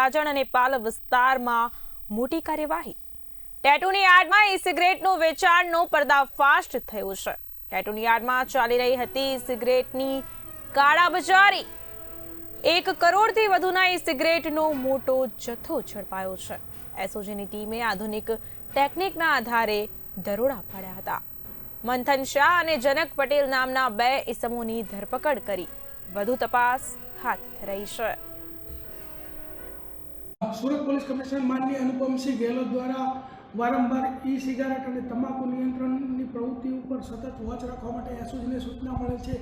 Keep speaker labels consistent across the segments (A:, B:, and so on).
A: રાજણ અને પાલ વિસ્તારમાં મોટી કાર્યવાહી. ટેટુની યાર્ડમાં ઈ સિગરેટનું વેચાણનો પર્દાફાશ થયો છે. ટેટુની યાર્ડમાં ચાલી રહી હતી ઈ સિગરેટની કાળાબજારી. એક કરોડથી વધુના ઈ સિગરેટનો મોટો જથ્થો ઝડપાયો છે. એસઓજીની ટીમે આધુનિક ટેકનિકના આધારે દરોડા પાડ્યા હતા. મંથન શાહ અને જનક પટેલ નામના બે ઇસમોની ધરપકડ કરી. વધુ તપાસ હાથ ધરાઈ છે.
B: સુરત પોલીસ કમિશનર માનની અનુપમસિંહ ગેહલોત દ્વારા વારંવાર ઈ સિગારેટ અને તમાકુ નિયંત્રણની પ્રવૃત્તિ ઉપર સતત વોચ રાખવા માટે એસઓજીને સૂચના મળે છે.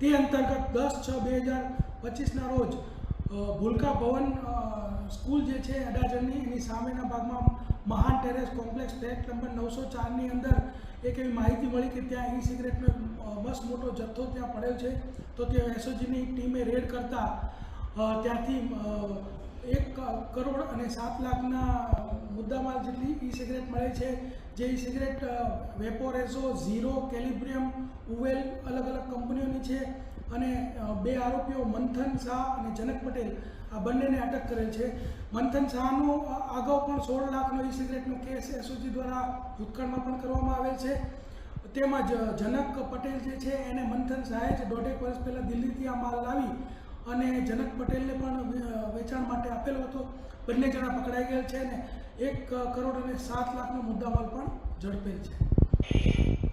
B: તે અંતર્ગત દસ છ બે હજાર પચીસના રોજ ભૂલકા ભવન સ્કૂલ જે છે અડાજણની એની સામેના ભાગમાં મહાન ટેરેસ કોમ્પ્લેક્સ ફ્લેટ નંબર નવસો ચારની અંદર એક એવી માહિતી મળી કે ત્યાં ઈ સિગરેટનો બસ મોટો જથ્થો ત્યાં પડ્યો છે. તો તે એસઓજીની ટીમે રેડ કરતા ત્યાંથી એક કરોડ અને સાત લાખના મુદ્દામાલ જેટલી ઈ સિગરેટ મળે છે. જે ઈ સિગરેટ વેપોરેઝો, ઝીરો, કેલિબ્રિયમ, ઉવેલ અલગ અલગ કંપનીઓની છે અને બે આરોપીઓ મંથન શાહ અને જનક પટેલ આ બંનેને અટક કરેલ છે. મંથન શાહનો અગાઉ પણ સોળ લાખનો ઈ સિગરેટનો કેસ એસઓજી દ્વારા ભૂતકાળમાં પણ કરવામાં આવેલ છે. તેમજ જનક પટેલ જે છે એને મંથન શાહે જ દોઢેક વર્ષ પહેલાં દિલ્હીથી આ માલ લાવી અને જનક પટેલને પણ વેચાણ આપેલો હતો. બંને જણા પકડાઈ ગયેલ છે અને એક કરોડ અને સાત લાખનો મુદ્દામાલ પણ ઝડપેલ છે.